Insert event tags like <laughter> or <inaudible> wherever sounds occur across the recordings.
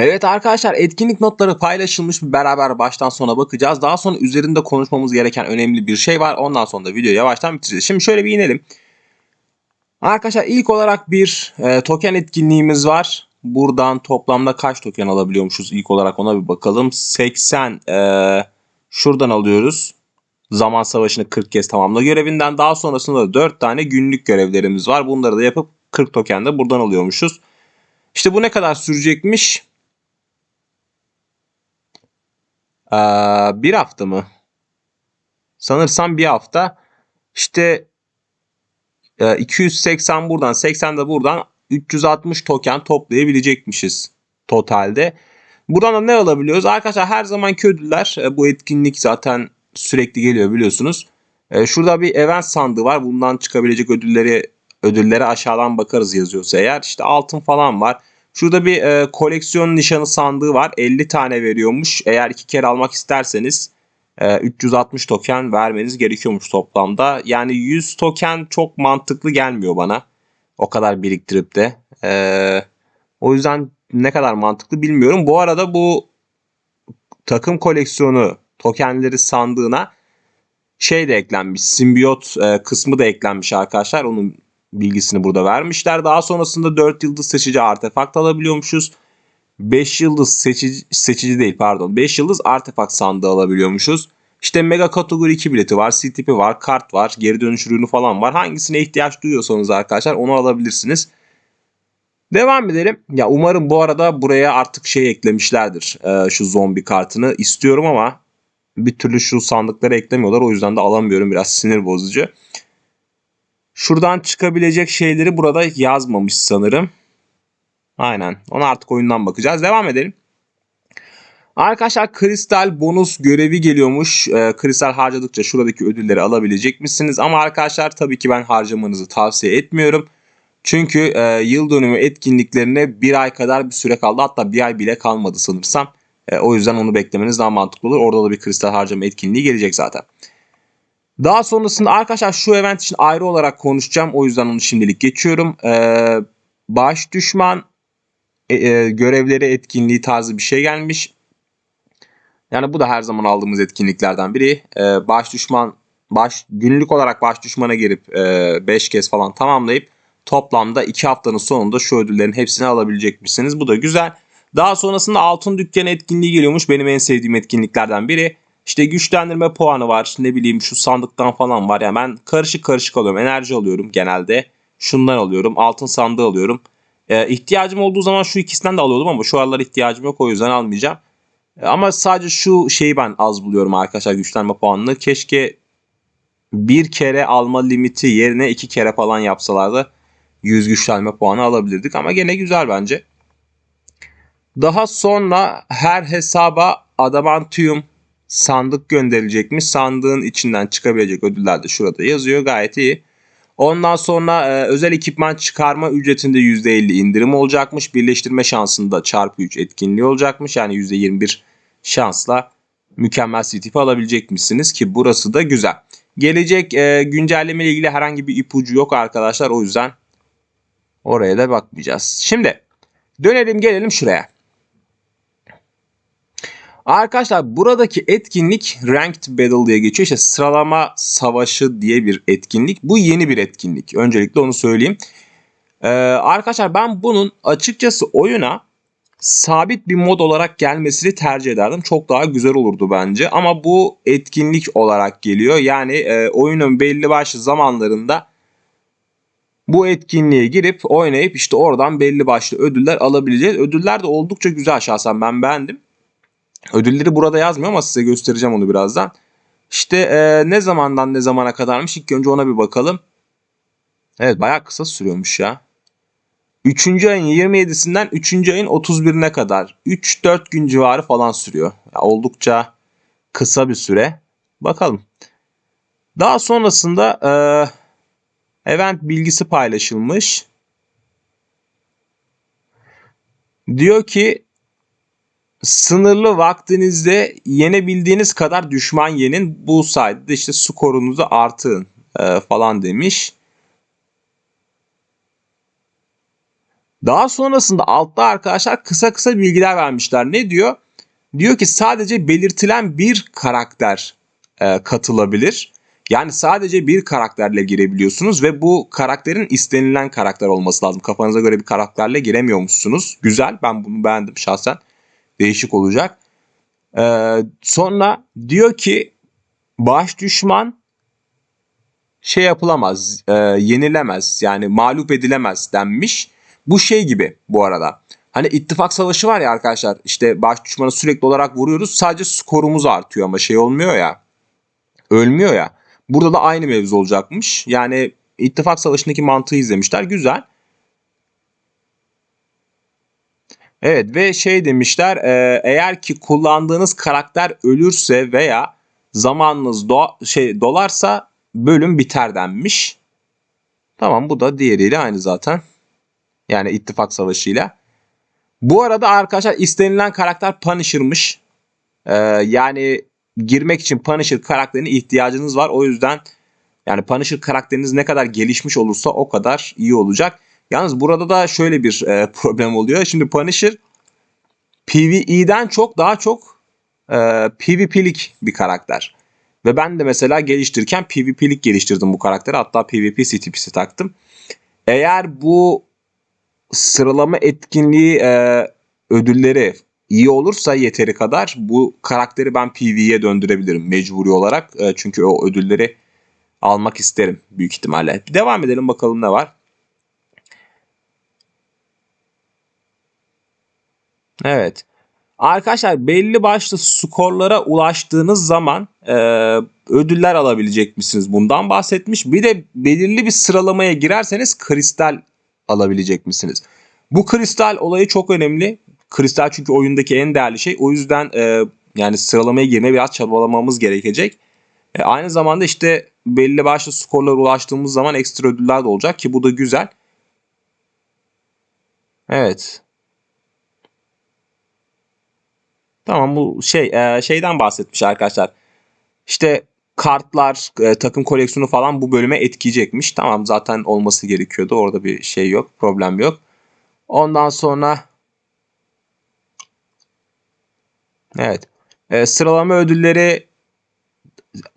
Evet arkadaşlar etkinlik notları paylaşılmış bir beraber baştan sona bakacağız. Daha sonra üzerinde konuşmamız gereken önemli bir şey var. Ondan sonra da videoyu yavaştan bitireceğiz. Şimdi şöyle bir inelim. Arkadaşlar ilk olarak bir e, token etkinliğimiz var. Buradan toplamda kaç token alabiliyormuşuz ilk olarak ona bir bakalım. 80 e, şuradan alıyoruz. Zaman savaşını 40 kez tamamla görevinden. Daha sonrasında da 4 tane günlük görevlerimiz var. Bunları da yapıp 40 token de buradan alıyormuşuz. İşte bu ne kadar sürecekmiş? Ee, bir hafta mı? Sanırsam bir hafta. İşte e, 280 buradan 80 de buradan 360 token toplayabilecekmişiz totalde. Buradan da ne alabiliyoruz? Arkadaşlar her zamanki ödüller e, bu etkinlik zaten sürekli geliyor biliyorsunuz. E, şurada bir event sandığı var. Bundan çıkabilecek ödülleri ödüllere aşağıdan bakarız yazıyorsa eğer. İşte altın falan var. Şurada bir e, koleksiyon nişanı sandığı var. 50 tane veriyormuş. Eğer iki kere almak isterseniz e, 360 token vermeniz gerekiyormuş toplamda. Yani 100 token çok mantıklı gelmiyor bana. O kadar biriktirip de. E, o yüzden ne kadar mantıklı bilmiyorum. Bu arada bu takım koleksiyonu tokenleri sandığına şey de eklenmiş. Simbiyot e, kısmı da eklenmiş arkadaşlar. Onun bilgisini burada vermişler. Daha sonrasında 4 yıldız seçici artefakt alabiliyormuşuz. 5 yıldız seçici, seçici değil pardon. 5 yıldız artefakt sandığı alabiliyormuşuz. İşte mega kategori 2 bileti var, C tipi var, kart var, geri dönüş ürünü falan var. Hangisine ihtiyaç duyuyorsanız arkadaşlar onu alabilirsiniz. Devam edelim. Ya umarım bu arada buraya artık şey eklemişlerdir. Ee, şu zombi kartını istiyorum ama bir türlü şu sandıkları eklemiyorlar. O yüzden de alamıyorum. Biraz sinir bozucu. Şuradan çıkabilecek şeyleri burada yazmamış sanırım. Aynen. Ona artık oyundan bakacağız. Devam edelim. Arkadaşlar kristal bonus görevi geliyormuş. Ee, kristal harcadıkça şuradaki ödülleri alabilecek misiniz? Ama arkadaşlar tabii ki ben harcamanızı tavsiye etmiyorum. Çünkü e, yıl dönümü etkinliklerine bir ay kadar bir süre kaldı. Hatta bir ay bile kalmadı sanırsam. E, o yüzden onu beklemeniz daha mantıklı olur. Orada da bir kristal harcama etkinliği gelecek zaten. Daha sonrasında arkadaşlar şu event için ayrı olarak konuşacağım. O yüzden onu şimdilik geçiyorum. Ee, baş düşman e, e, görevleri etkinliği tarzı bir şey gelmiş. Yani bu da her zaman aldığımız etkinliklerden biri. Ee, baş düşman baş günlük olarak baş düşmana girip 5 e, kez falan tamamlayıp toplamda 2 haftanın sonunda şu ödüllerin hepsini alabilecek misiniz? Bu da güzel. Daha sonrasında altın dükkanı etkinliği geliyormuş. Benim en sevdiğim etkinliklerden biri. İşte güçlendirme puanı var. Ne bileyim şu sandıktan falan var. Yani ben karışık karışık alıyorum. Enerji alıyorum genelde. Şundan alıyorum. Altın sandığı alıyorum. Ee, ihtiyacım olduğu zaman şu ikisinden de alıyordum ama şu aralar ihtiyacım yok. O yüzden almayacağım. Ee, ama sadece şu şeyi ben az buluyorum arkadaşlar güçlenme puanını. Keşke bir kere alma limiti yerine iki kere falan yapsalardı 100 güçlenme puanı alabilirdik. Ama gene güzel bence. Daha sonra her hesaba adamantium sandık gönderilecekmiş. Sandığın içinden çıkabilecek ödüller de şurada yazıyor. Gayet iyi. Ondan sonra e, özel ekipman çıkarma ücretinde %50 indirim olacakmış. Birleştirme şansında çarpı 3 etkinliği olacakmış. Yani %21 şansla mükemmel CTP alabilecekmişsiniz ki burası da güzel. Gelecek e, güncelleme ile ilgili herhangi bir ipucu yok arkadaşlar. O yüzden oraya da bakmayacağız. Şimdi dönelim gelelim şuraya. Arkadaşlar buradaki etkinlik Ranked Battle diye geçiyor. İşte sıralama savaşı diye bir etkinlik. Bu yeni bir etkinlik. Öncelikle onu söyleyeyim. Ee, arkadaşlar ben bunun açıkçası oyuna sabit bir mod olarak gelmesini tercih ederdim. Çok daha güzel olurdu bence. Ama bu etkinlik olarak geliyor. Yani e, oyunun belli başlı zamanlarında bu etkinliğe girip oynayıp işte oradan belli başlı ödüller alabileceğiz. Ödüller de oldukça güzel şahsen ben beğendim. Ödülleri burada yazmıyor ama size göstereceğim onu birazdan. İşte e, ne zamandan ne zamana kadarmış ilk önce ona bir bakalım. Evet bayağı kısa sürüyormuş ya. 3. ayın 27'sinden 3. ayın 31'ine kadar 3-4 gün civarı falan sürüyor. Ya, oldukça kısa bir süre. Bakalım. Daha sonrasında e, event bilgisi paylaşılmış. Diyor ki sınırlı vaktinizde yenebildiğiniz kadar düşman yenin. Bu sayede işte skorunuzu artın e, falan demiş. Daha sonrasında altta arkadaşlar kısa kısa bilgiler vermişler. Ne diyor? Diyor ki sadece belirtilen bir karakter e, katılabilir. Yani sadece bir karakterle girebiliyorsunuz ve bu karakterin istenilen karakter olması lazım. Kafanıza göre bir karakterle giremiyormuşsunuz. Güzel ben bunu beğendim şahsen. Değişik olacak. Ee, sonra diyor ki baş düşman şey yapılamaz, e, yenilemez yani mağlup edilemez denmiş. Bu şey gibi bu arada. Hani ittifak savaşı var ya arkadaşlar işte baş düşmanı sürekli olarak vuruyoruz sadece skorumuz artıyor ama şey olmuyor ya ölmüyor ya. Burada da aynı mevzu olacakmış. Yani ittifak savaşındaki mantığı izlemişler. Güzel. Evet ve şey demişler e, eğer ki kullandığınız karakter ölürse veya zamanınız do- şey dolarsa bölüm biter denmiş. Tamam bu da diğeriyle aynı zaten. Yani ittifak savaşıyla. Bu arada arkadaşlar istenilen karakter Punisher'mış. Ee, yani girmek için Punisher karakterine ihtiyacınız var. O yüzden yani Punisher karakteriniz ne kadar gelişmiş olursa o kadar iyi olacak. Yalnız burada da şöyle bir e, <laughs> problem oluyor. Şimdi Punisher PvE'den çok daha çok e, PvP'lik bir karakter. Ve ben de mesela geliştirirken PvP'lik geliştirdim bu karakteri. Hatta PvP CTP'si taktım. Eğer bu sıralama etkinliği e, ödülleri iyi olursa yeteri kadar bu karakteri ben PvE'ye döndürebilirim mecburi olarak. E, çünkü o ödülleri almak isterim büyük ihtimalle. Devam edelim bakalım ne var. Evet. Arkadaşlar belli başlı skorlara ulaştığınız zaman e, ödüller alabilecek misiniz? Bundan bahsetmiş. Bir de belirli bir sıralamaya girerseniz kristal alabilecek misiniz? Bu kristal olayı çok önemli. Kristal çünkü oyundaki en değerli şey. O yüzden e, yani sıralamaya girmeye biraz çabalamamız gerekecek. E, aynı zamanda işte belli başlı skorlara ulaştığımız zaman ekstra ödüller de olacak ki bu da güzel. Evet. Tamam bu şey e, şeyden bahsetmiş arkadaşlar. İşte kartlar, e, takım koleksiyonu falan bu bölüme etkileyecekmiş. Tamam zaten olması gerekiyordu. Orada bir şey yok, problem yok. Ondan sonra Evet. E, sıralama ödülleri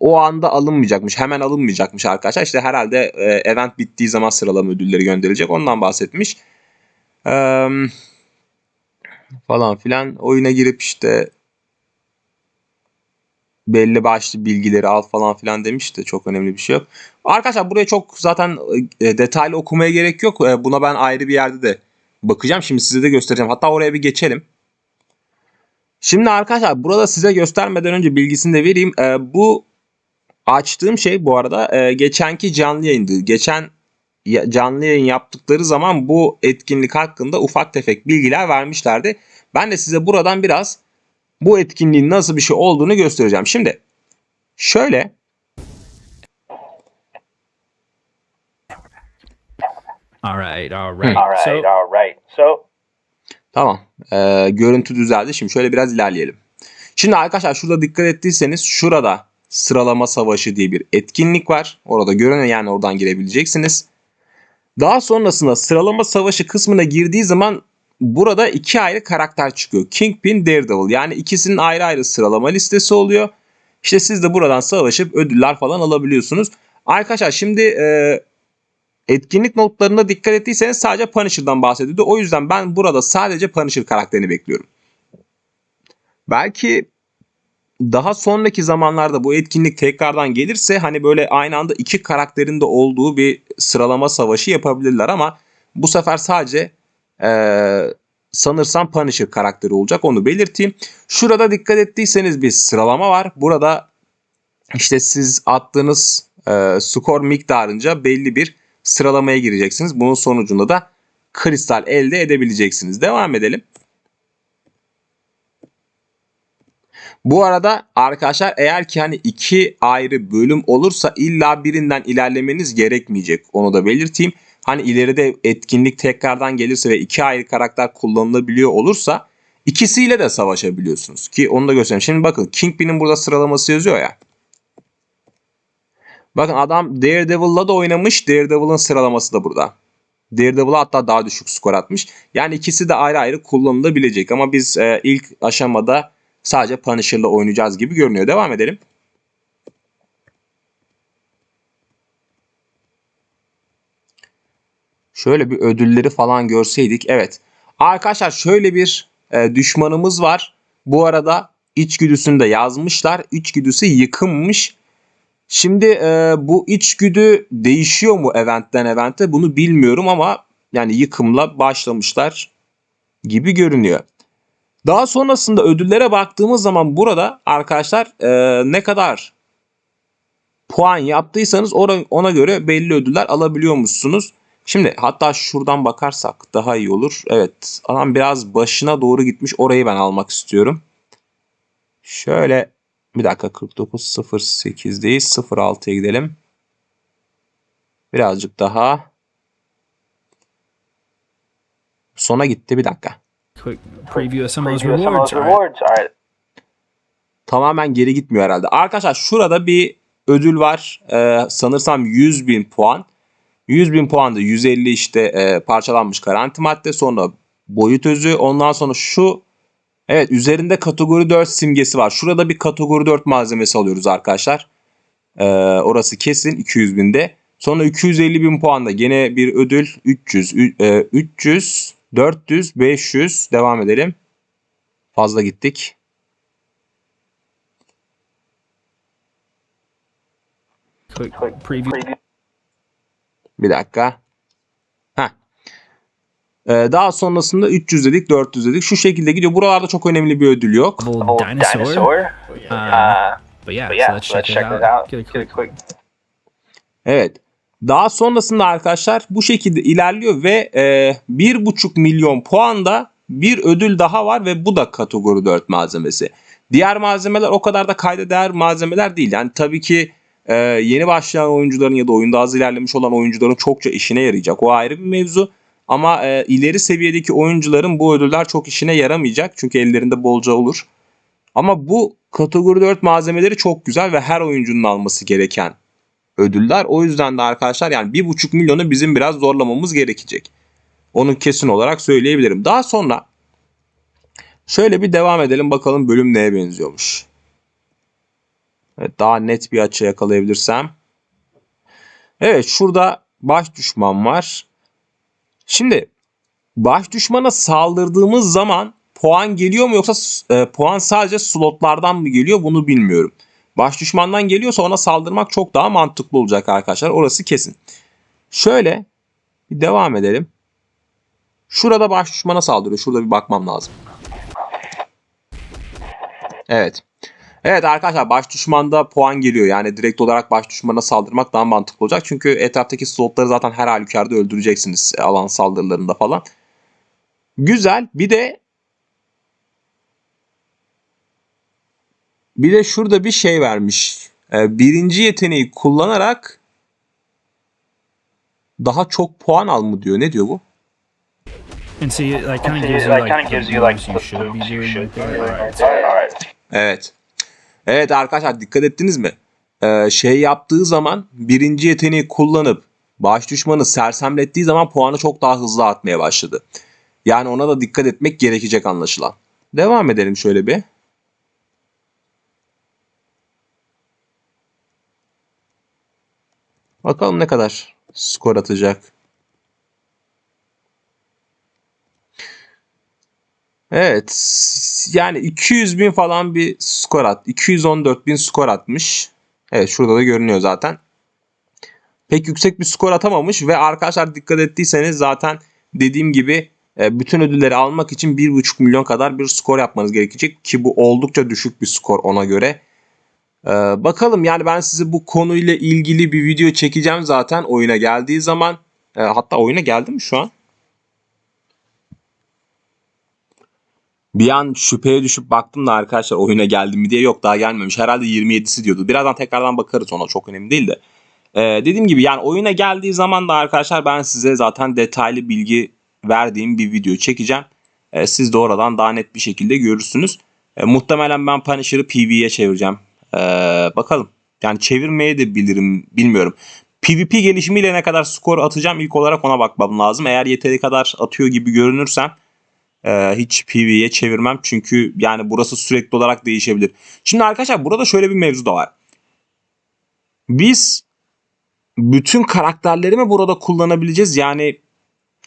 o anda alınmayacakmış. Hemen alınmayacakmış arkadaşlar. İşte herhalde e, event bittiği zaman sıralama ödülleri gönderilecek. Ondan bahsetmiş. Eee falan filan oyuna girip işte belli başlı bilgileri al falan filan demiş de çok önemli bir şey yok. Arkadaşlar buraya çok zaten e, detaylı okumaya gerek yok. E, buna ben ayrı bir yerde de bakacağım. Şimdi size de göstereceğim. Hatta oraya bir geçelim. Şimdi arkadaşlar burada size göstermeden önce bilgisini de vereyim. E, bu açtığım şey bu arada geçenki canlı yayındı. Geçen canlı yayın yaptıkları zaman bu etkinlik hakkında ufak tefek bilgiler vermişlerdi. Ben de size buradan biraz bu etkinliğin nasıl bir şey olduğunu göstereceğim. Şimdi şöyle All right, all right. All right, So, all right. So, tamam Ee, görüntü düzeldi. Şimdi şöyle biraz ilerleyelim. Şimdi arkadaşlar şurada dikkat ettiyseniz şurada sıralama savaşı diye bir etkinlik var. Orada görünüyor yani oradan girebileceksiniz. Daha sonrasında sıralama savaşı kısmına girdiği zaman burada iki ayrı karakter çıkıyor. Kingpin, Daredevil. Yani ikisinin ayrı ayrı sıralama listesi oluyor. İşte siz de buradan savaşıp ödüller falan alabiliyorsunuz. Arkadaşlar şimdi e, etkinlik notlarına dikkat ettiyseniz sadece Punisher'dan bahsediyordu. O yüzden ben burada sadece Punisher karakterini bekliyorum. Belki daha sonraki zamanlarda bu etkinlik tekrardan gelirse hani böyle aynı anda iki karakterin de olduğu bir sıralama savaşı yapabilirler ama bu sefer sadece ee, sanırsam Punisher karakteri olacak onu belirteyim. Şurada dikkat ettiyseniz bir sıralama var. Burada işte siz attığınız e, skor miktarınca belli bir sıralamaya gireceksiniz. Bunun sonucunda da kristal elde edebileceksiniz. Devam edelim. Bu arada arkadaşlar eğer ki hani iki ayrı bölüm olursa illa birinden ilerlemeniz gerekmeyecek. Onu da belirteyim. Hani ileride etkinlik tekrardan gelirse ve iki ayrı karakter kullanılabiliyor olursa ikisiyle de savaşabiliyorsunuz. Ki onu da göstereyim. Şimdi bakın Kingpin'in burada sıralaması yazıyor ya. Bakın adam Daredevil'la da oynamış. Daredevil'ın sıralaması da burada. Daredevil'a hatta daha düşük skor atmış. Yani ikisi de ayrı ayrı kullanılabilecek ama biz e, ilk aşamada sadece Punisher'la oynayacağız gibi görünüyor. Devam edelim. Şöyle bir ödülleri falan görseydik. Evet. Arkadaşlar şöyle bir e, düşmanımız var. Bu arada içgüdüsünü de yazmışlar. İçgüdüsü yıkımmış. Şimdi e, bu içgüdü değişiyor mu eventten evente bunu bilmiyorum ama yani yıkımla başlamışlar gibi görünüyor. Daha sonrasında ödüllere baktığımız zaman burada arkadaşlar e, ne kadar puan yaptıysanız ona, göre belli ödüller alabiliyormuşsunuz. Şimdi hatta şuradan bakarsak daha iyi olur. Evet adam biraz başına doğru gitmiş orayı ben almak istiyorum. Şöyle bir dakika 49.08'deyiz 06'ya gidelim. Birazcık daha. Sona gitti bir dakika. Quick preview of some of those Preview some of rewards. those All right. rewards. All right. tamamen geri gitmiyor herhalde. Arkadaşlar şurada bir ödül var. Ee, sanırsam 100 bin puan. 100 bin puan da 150 işte e, parçalanmış garanti madde. Sonra boyut özü. Ondan sonra şu evet üzerinde kategori 4 simgesi var. Şurada bir kategori 4 malzemesi alıyoruz arkadaşlar. Ee, orası kesin 200 binde. Sonra 250 bin puanda gene bir ödül 300, ü- e, 300, 400, 500 devam edelim. Fazla gittik. Bir dakika. Heh. Ee, daha sonrasında 300 dedik, 400 dedik. Şu şekilde gidiyor. Buralarda çok önemli bir ödül yok. Evet. Daha sonrasında arkadaşlar bu şekilde ilerliyor ve e, 1,5 milyon puanda bir ödül daha var ve bu da kategori 4 malzemesi. Diğer malzemeler o kadar da kayda değer malzemeler değil. Yani tabii ki e, yeni başlayan oyuncuların ya da oyunda az ilerlemiş olan oyuncuların çokça işine yarayacak. O ayrı bir mevzu. Ama e, ileri seviyedeki oyuncuların bu ödüller çok işine yaramayacak. Çünkü ellerinde bolca olur. Ama bu kategori 4 malzemeleri çok güzel ve her oyuncunun alması gereken ödüller. O yüzden de arkadaşlar yani 1,5 milyonu bizim biraz zorlamamız gerekecek. Onu kesin olarak söyleyebilirim. Daha sonra şöyle bir devam edelim bakalım bölüm neye benziyormuş. Evet, daha net bir açı yakalayabilirsem. Evet şurada baş düşman var. Şimdi baş düşmana saldırdığımız zaman puan geliyor mu yoksa e, puan sadece slotlardan mı geliyor bunu bilmiyorum. Baş düşmandan geliyorsa ona saldırmak çok daha mantıklı olacak arkadaşlar. Orası kesin. Şöyle bir devam edelim. Şurada baş düşmana saldırıyor. Şurada bir bakmam lazım. Evet. Evet arkadaşlar baş düşmanda puan geliyor. Yani direkt olarak baş düşmana saldırmak daha mantıklı olacak. Çünkü etraftaki slotları zaten her halükarda öldüreceksiniz alan saldırılarında falan. Güzel. Bir de Bir de şurada bir şey vermiş. Ee, birinci yeteneği kullanarak daha çok puan al mı diyor. Ne diyor bu? Evet. Evet arkadaşlar dikkat ettiniz mi? Ee, şey yaptığı zaman birinci yeteneği kullanıp baş düşmanı sersemlettiği zaman puanı çok daha hızlı atmaya başladı. Yani ona da dikkat etmek gerekecek anlaşılan. Devam edelim şöyle bir. Bakalım ne kadar skor atacak. Evet. Yani 200 bin falan bir skor at. 214 bin skor atmış. Evet şurada da görünüyor zaten. Pek yüksek bir skor atamamış ve arkadaşlar dikkat ettiyseniz zaten dediğim gibi e, bütün ödülleri almak için 1,5 milyon kadar bir skor yapmanız gerekecek ki bu oldukça düşük bir skor ona göre. Ee, bakalım yani ben size bu konuyla ilgili bir video çekeceğim zaten oyuna geldiği zaman. Ee, hatta oyuna geldi mi şu an? Bir an şüpheye düşüp baktım da arkadaşlar oyuna geldi mi diye yok daha gelmemiş. Herhalde 27'si diyordu. Birazdan tekrardan bakarız ona çok önemli değil de. Ee, dediğim gibi yani oyuna geldiği zaman da arkadaşlar ben size zaten detaylı bilgi verdiğim bir video çekeceğim. Ee, siz de oradan daha net bir şekilde görürsünüz. Ee, muhtemelen ben Punisher'ı PvE'ye çevireceğim. Ee, bakalım. Yani çevirmeye de bilirim bilmiyorum. PvP gelişimiyle ne kadar skor atacağım ilk olarak ona bakmam lazım. Eğer yeteri kadar atıyor gibi görünürsem e, hiç PvE'ye çevirmem. Çünkü yani burası sürekli olarak değişebilir. Şimdi arkadaşlar burada şöyle bir mevzu da var. Biz bütün karakterleri mi burada kullanabileceğiz? Yani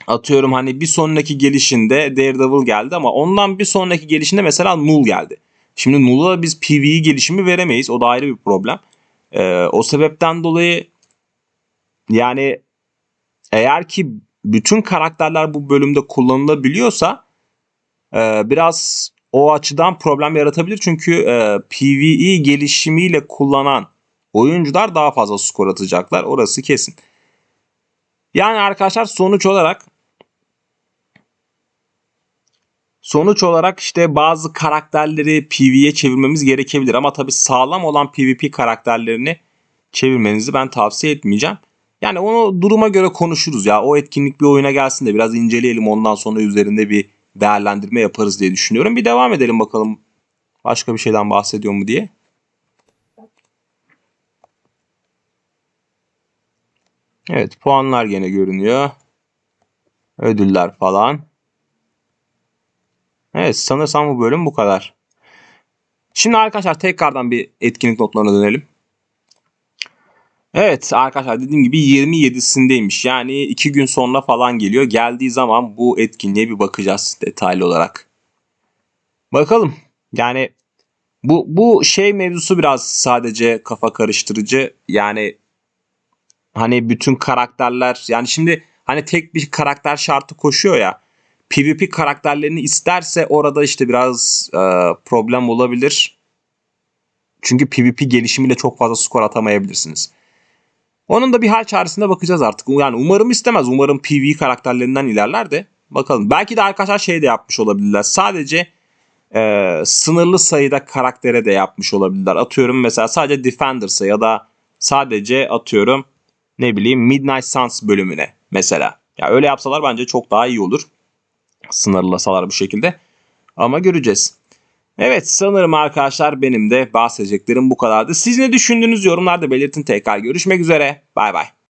atıyorum hani bir sonraki gelişinde Daredevil geldi ama ondan bir sonraki gelişinde mesela Null geldi. Şimdi Null'a biz PvE gelişimi veremeyiz. O da ayrı bir problem. Ee, o sebepten dolayı yani eğer ki bütün karakterler bu bölümde kullanılabiliyorsa e, biraz o açıdan problem yaratabilir. Çünkü e, PvE gelişimiyle kullanan oyuncular daha fazla skor atacaklar. Orası kesin. Yani arkadaşlar sonuç olarak sonuç olarak işte bazı karakterleri PvE'ye çevirmemiz gerekebilir ama tabii sağlam olan PvP karakterlerini çevirmenizi ben tavsiye etmeyeceğim. Yani onu duruma göre konuşuruz ya. O etkinlik bir oyuna gelsin de biraz inceleyelim ondan sonra üzerinde bir değerlendirme yaparız diye düşünüyorum. Bir devam edelim bakalım başka bir şeyden bahsediyor mu diye. Evet puanlar gene görünüyor. Ödüller falan. Evet sanırsam bu bölüm bu kadar. Şimdi arkadaşlar tekrardan bir etkinlik notlarına dönelim. Evet arkadaşlar dediğim gibi 27'sindeymiş. Yani 2 gün sonra falan geliyor. Geldiği zaman bu etkinliğe bir bakacağız detaylı olarak. Bakalım. Yani bu bu şey mevzusu biraz sadece kafa karıştırıcı. Yani hani bütün karakterler yani şimdi hani tek bir karakter şartı koşuyor ya. PvP karakterlerini isterse orada işte biraz e, problem olabilir. Çünkü PvP gelişimiyle çok fazla skor atamayabilirsiniz. Onun da bir hal çaresine bakacağız artık. Yani umarım istemez. Umarım PvE karakterlerinden ilerler de. Bakalım. Belki de arkadaşlar şey de yapmış olabilirler. Sadece e, sınırlı sayıda karaktere de yapmış olabilirler. Atıyorum mesela sadece Defenders'a ya da sadece atıyorum ne bileyim Midnight Suns bölümüne mesela. Ya öyle yapsalar bence çok daha iyi olur. Sınırlasalar bu şekilde. Ama göreceğiz. Evet sanırım arkadaşlar benim de bahsedeceklerim bu kadardı. Siz ne düşündüğünüz yorumlarda belirtin tekrar. Görüşmek üzere. Bay bay.